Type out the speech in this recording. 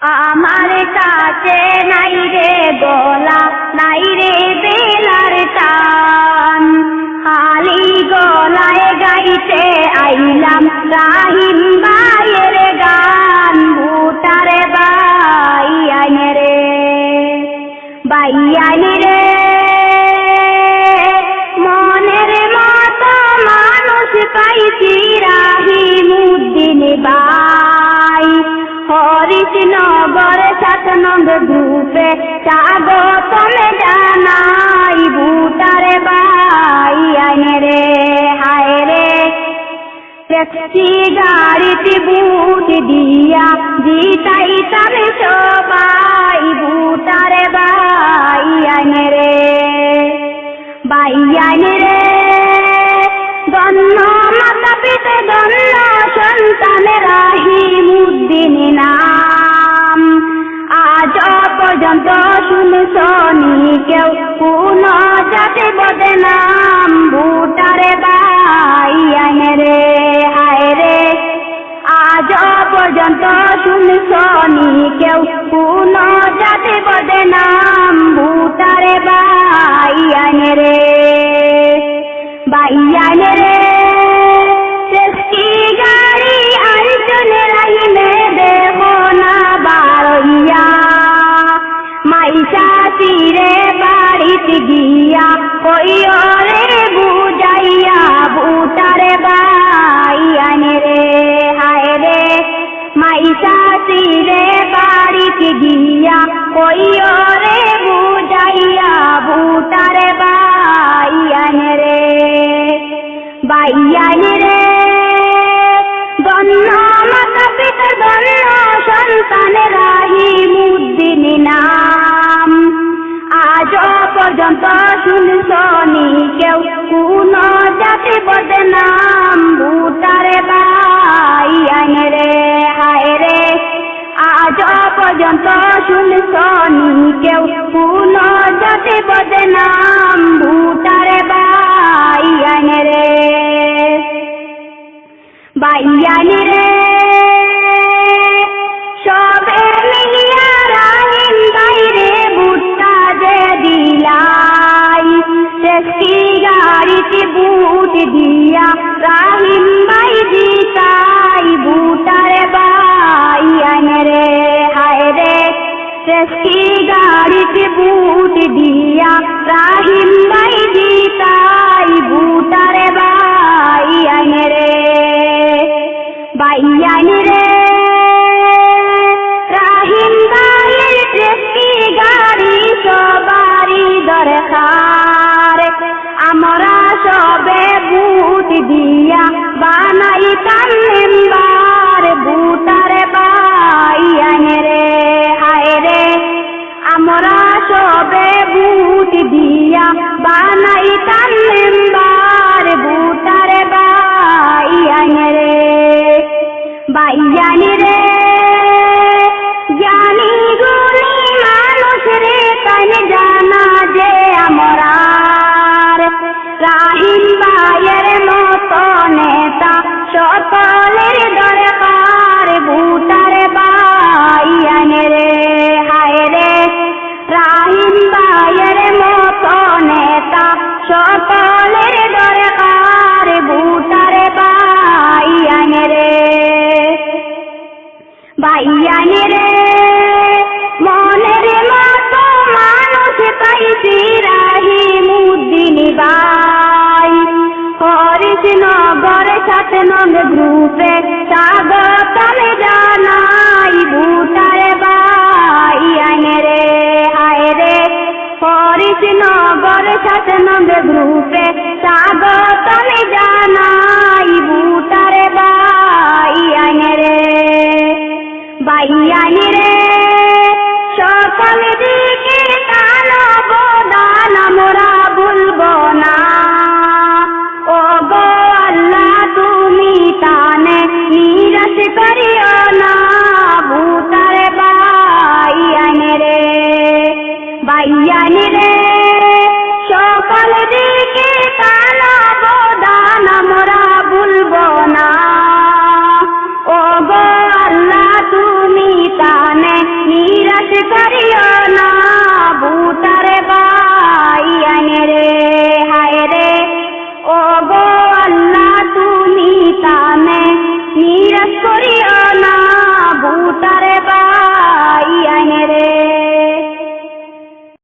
আমার কাছে নাই রে গলা নাই রে বেলার টান হরিশনগর সাত নন্দ গ্রুপে স্বাগতম জানাই ভুটারে বাই আইনে রে, হায় রে। ট্যাক্সি গাড়িতে বুট দিয়া জিতাইতাম সবাই ভুটারে বাই আইনে রে। বাই আইনে রে, ধন্য মাতা পিতা, ধন্য সন্তানের রাহিমুদ্দিন নাম। কেউ কোন জাতি বদে নাম, ভুটারে বাই আইনে রে আয় রে। আজ পর্যন্ত শুনছনি কেউ কোন জাতি বদে নাম, ভুটারে বাই আইনে রে গিয়া কইও রে বুঝাইয়া বুটারে বাইয়ানে রে, হায় রে। মাইসা তীরে বাড়িতে গিয়া কইও রে বুঝাইয়া বুটারে বাইয়ানে রে। বাইয়ানে পর্যন্ত শুনছনি কেউ কোন জাতি বদনাম ভুটারে বাইয়ানে রে বাইয়ানে রে সবে মিলিয়া রাহিম বাইরে বুটটা যে দিলাই। গাড়িতে বুট দিয়া রাহিম টেস্টি গাড়িতে বুট দিয়া রাহিম বাই দিতাই বুটারে বাইয়ানে রে বাইয়ানে রে। রাহিম বাইয়ের টেস্টি গাড়ি সবারই দরকার। আমরা সবে বুট দিয়া বানাইতাম বাইয়ানে রে। মনের মতো মানুষ তাই পাইছি রাহিমুদ্দিন বাই হরিশনগর সাত নং গ্রুপে স্বাগতম জানাই ভুটার বাইয়ানে রে। হায় রে। হরিশনগর সাত নং গ্রুপে স্বাগতম জানাই ভুটার বাইয়ানি রে। সকল দিকে তালব বদান আমরা ভুলব না। ও গো আল্লাহ, তুমি তানে নিরাশ করিও না। ভূতারে বাইয়ানি রে বাইয়ানি রে। সকল দিকে আমরা ভুলব না।